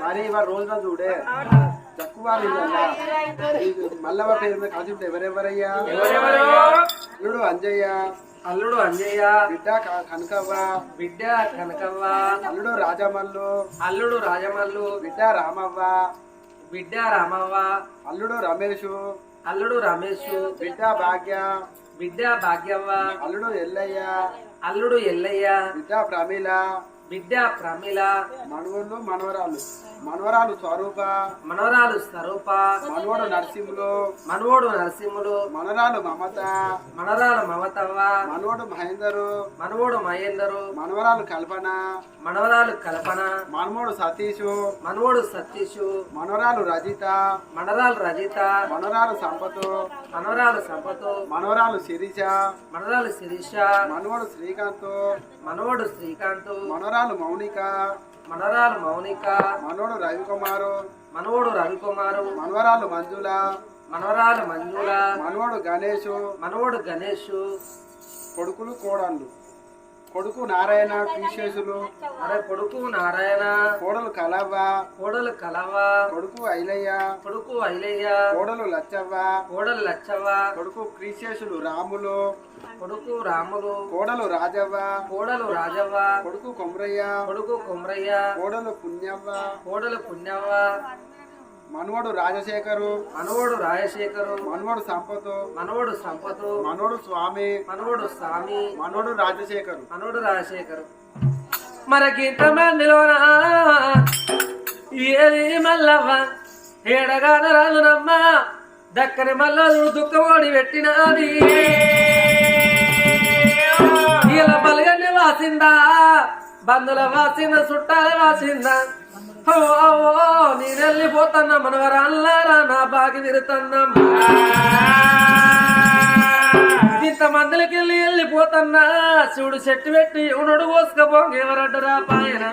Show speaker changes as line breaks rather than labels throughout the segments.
మరి ఇవాళ రోజున చూడే. తక్కువ మల్లవ పేరు మీద కలిసి ఉంటే ఎవరెవరయ్యా?
ఎవరెవరు?
అల్లుడు అంజయ్య.
అల్లుడు అంజయ్య.
బిడ్డ కనకవ్వ.
బిడ్డ కనకవ్వ.
అల్లుడు రాజమల్లు.
అల్లుడు రాజమల్లు.
బిడ్డ రామవ్వ.
బిడ్డ రామవ్వ.
అల్లుడు రమేషు.
అల్లుడు రమేష్.
బిడ్డ భాగ్య.
బిడ్డ భాగ్యవ్వ.
అల్లుడు ఎల్లయ్య.
అల్లుడు ఎల్లయ్య.
బిడ్డ ప్రమీల.
బిడ్డ ప్రమిళ
మనవళ్ళు మనవరాలు మనవరాలు స్వరూప
మనవరాలు స్వరూప
మనవడు నరసింహులు
మనవోడు నరసింహులు
మనవరాలు మమత
మనవరాలు మమతవ్వ
మనవడు మహేందరు
మనవోడు మహేందరు
మనవరాలు కల్పన
మనవరాలు కల్పన
మనవడు సతీషు
మనవోడు సతీషు
మనవరాలు రజిత
మనవరాలు రజిత
మనవరాలు సంపతు
మనవరాలు సంపతు
మనవరాలు శిరీష
మనవరాలు శిరీష
మనవడు శ్రీకాంత్
మనవోడు శ్రీకాంత్
మనవరాలు మౌనిక
మనవరాలు మౌనిక
మనవడు రవికుమారు.
మనవోడు రవికుమారు.
మనవరాలు మంజుల.
మనవరాలు మంజుల.
మనవడు గణేషు
మనవోడు గణేష్
కొడుకులు కోడళ్ళు. కొడుకు నారాయణ కీశేషులు
అరే కొడుకు నారాయణ.
కోడలు కలవ్వ.
కోడలు కలవ
కొడుకు ఐలయ్య.
కొడుకు ఐలయ్య.
కోడలు లచ్చవ్వ.
కోడలు లచ్చవ్వ.
కొడుకు క్రీశేషులు రాములు.
కొడుకు రాములు.
కోడలు రాజవ్వ.
కోడలు రాజవ్వ.
కొడుకు కొమరయ్య.
కొడుకు కుమ్రయ్య.
కోడలు పుణ్యవ్వ.
కోడలు పుణ్యవ్వ.
మనవడు రాజశేఖరు.
మనవోడు రాజశేఖరు.
మనవడు సంపతు.
మనవోడు సంపతు.
మనవడు స్వామి.
మనవోడు స్వామి.
మనవడు రాజశేఖరు.
మనవడు రాజశేఖరు. మనకింత మందిలోన ఏది మల్లవ్వ? ఏడగాన రాదునమ్మ దక్కని మల్లలు దుఃఖమోడి పెట్టినది ఇలా బలగన్ని వాసిందా? బంధుల వాసింద చుట్టాల వాసిందా? నేను వెళ్ళిపోతున్నా మనవరాళ్ళారా నా బాగి తిరుతున్నాం ఇంత మందికి వెళ్ళి వెళ్ళిపోతున్నా శివుడు చెట్టు పెట్టి ఉనుడు కోసుకపోంగ ఎవరడ్డురా పాయన.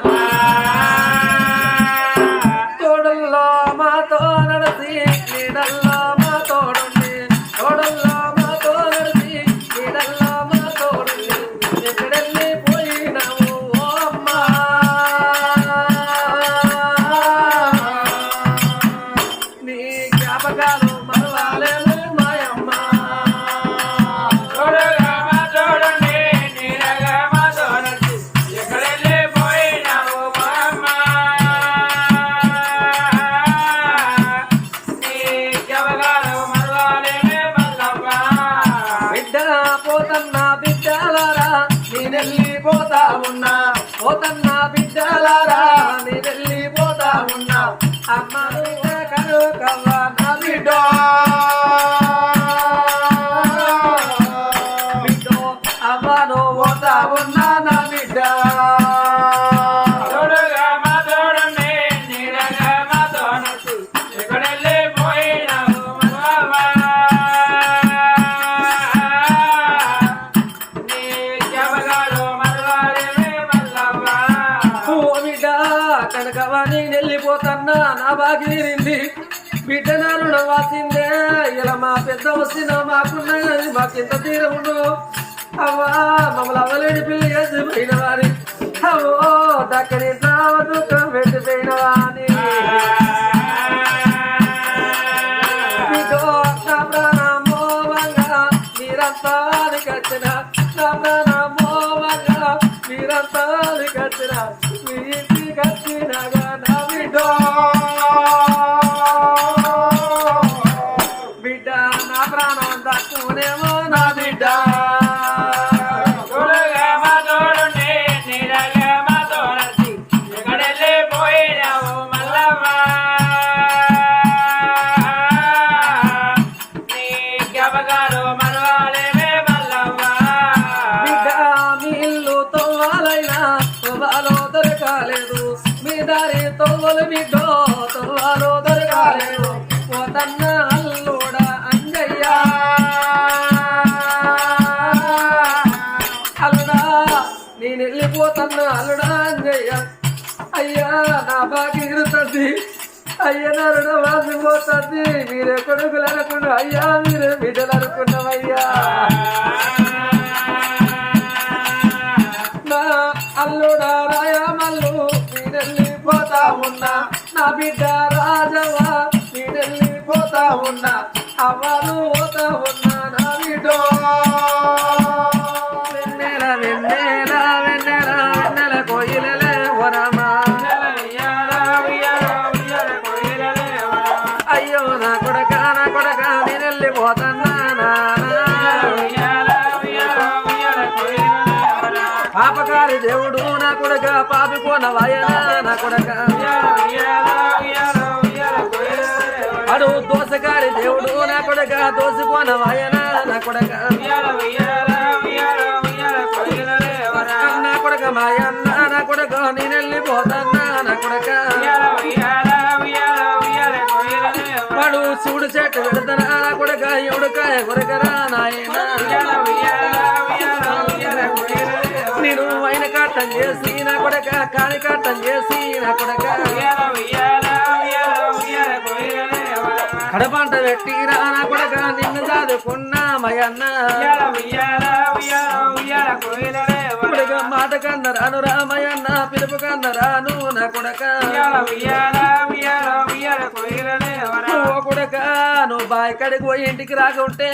వెళ్ళిపోతన్నా నా బిడ్డ నా రుణం వాసిందే. ఇలా మా పెద్ద వస్తున్న మాకున్నది. మాకింత తీరం అవ్వా మమ్మల్ని అవ్వలేని పిల్లి చేసి పోయిన వారి. అవో దక్కని సావ దుఃఖం పెట్టిపోయిన వాణి బిడ్డో నా నేను వెళ్ళిపోతున్నా అల్లుడా అంజయ్య. అయ్యా నా బాకి ఇరుతుంది అయ్యా నా రుణం వాసిపోతుంది మీరే కొడుకులు అనుకున్నా అయ్యా మీరే బిడ్డలు అనుకున్నామయ్యా నా అల్లుడా రాయమల్లు నేనెళ్ళిపోతా ఉన్నా. నా బిడ్డ రాజవ్వ నేనెళ్ళిపోతా ఉన్నా. అవ్వను పోతా ఉన్నా నా బిడ్డ. కోయిలలే అయ్యో నా కొడక నా కొడక నేనెళ్ళిపోతన్నా నానా. పాపకారి దేవుడు నా కొడక పాపి కోన నా కొడక. అడుగు దోసకారి దేవుడు నా కొడక దోసుకోన వాయన నా కొడక. చూడు చెట్టు పెడతారా నా కొడక ఎవడుకాయ కొరకరా నాయన నేను ఆయన కట్టం చేసి నా కొడక కాని కట్టం చేసి నా కొడక కడపంట పెట్టిరా నా కొడక నిన్ను చదువుకున్నా మయన్న. మాట కన్న రాను రామయ్యన్న పిలుపు కన్న రాను నా కొడక. కొడక నువ్వు బాయ్ కడికి పోయి ఇంటికి రాకుంటే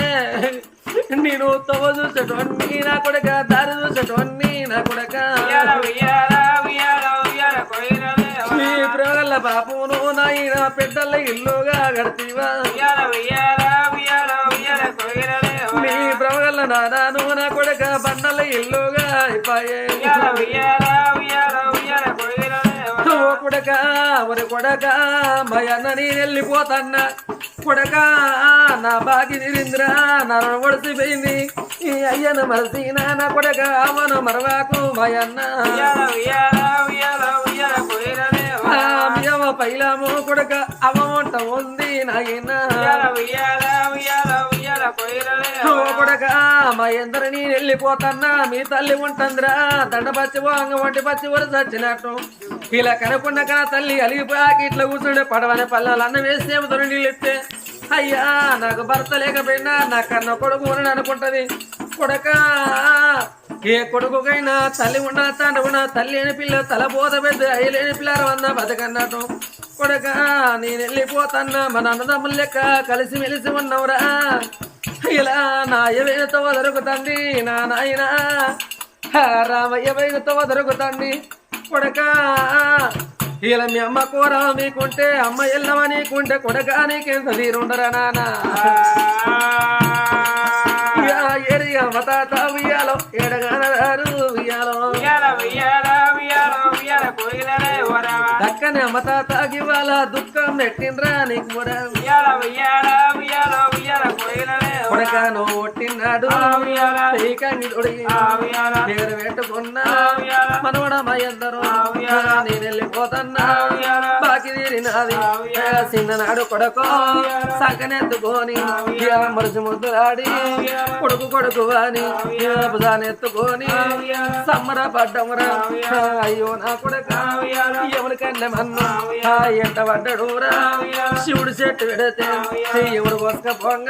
నేను తవ్వ చూసేటోన్ని నా కొడక దారి చూసేటోన్ని నా కొడక. మీ ప్రోగల్ల బాపును నాయన పెద్దల ఇల్లుగా గడితివా మీ ప్రవగల్ల నానాను నా కొడక బండల ఇల్లుగా అయిపోయే. కొడక ఒరి కొడక మా అన్న నేను వెళ్ళిపోతన్నా కొడక నా బాగి నిరింద్ర నా ఒడిసిపోయింది. ఈ అయ్యను మరసిన నా కొడక అవను మరవాకు అవ్వ పైలాము కొడక అవ వంట ఉంది నాయన. కొడక మా ఎందరు నేను వెళ్ళిపోతన్నా మీ తల్లి ఉంటుందిరా. దండ పచ్చి అంగ వంటి పచ్చి వరకు చచ్చినట్టు ఇలా కనుకున్న కా తల్లి అలిగిపోయాక ఇట్లా కూర్చుండే పడవని పల్లెలు అన్న వేస్తే దొరి అయ్యా నాకు భర్త లేకపోయినా నా కన్న కొడుకు ఉండని అనుకుంటది. కొడక ఏ కొడుకుకైనా తల్లి ఉండ తండ్రి ఉన్న తల్లి అని పిల్ల తల పోత పెద్ద అయ్యలేని పిల్లలు అన్న బతకన్నట్టు కొడక నేను వెళ్ళిపోతన్నా మన అన్నదమ్ముల లెక్క కలిసి మెలిసి ఉన్నవురా. ఇలా నా అయ్యవేనతో దొరుకుతండి నా నాయన. రామయ్య వేగతో దొరుకుతండి కొడక. ఇలా మీ అమ్మ కూర మీకుంటే అమ్మ ఎల్లవ నీకుంటే కొడక నీకెంత తీరుండరా నానా. ఏడిగా మతాత ఉయ్యాలో ఎడగానరారు ఉయ్యాలో. దక్కనే మతాత గివాల దుఃఖం పెట్టిండ్రా నీకు కూడా. కొడక నువ్వు ఒట్టినాడు పీకంగి తొడిగి పేరు పెట్టుకున్నా మనవడ మా ఎందరో నేను వెళ్ళిపోతన్నా బాకి తీరినది చిన్ననాడు కొడుకు సంకనెత్తుకొని మరుసు ముద్దులాడి కొడుకు కొడుకు అని భుజానెత్తుకొని సమ్మర పడ్డమురా అయ్యో నా కొడక ఎవరికన్నా మన్ను ఎంట పడ్డడురా శివుడు చెట్టు పెడితే ఎవరు బొక్క పొంగ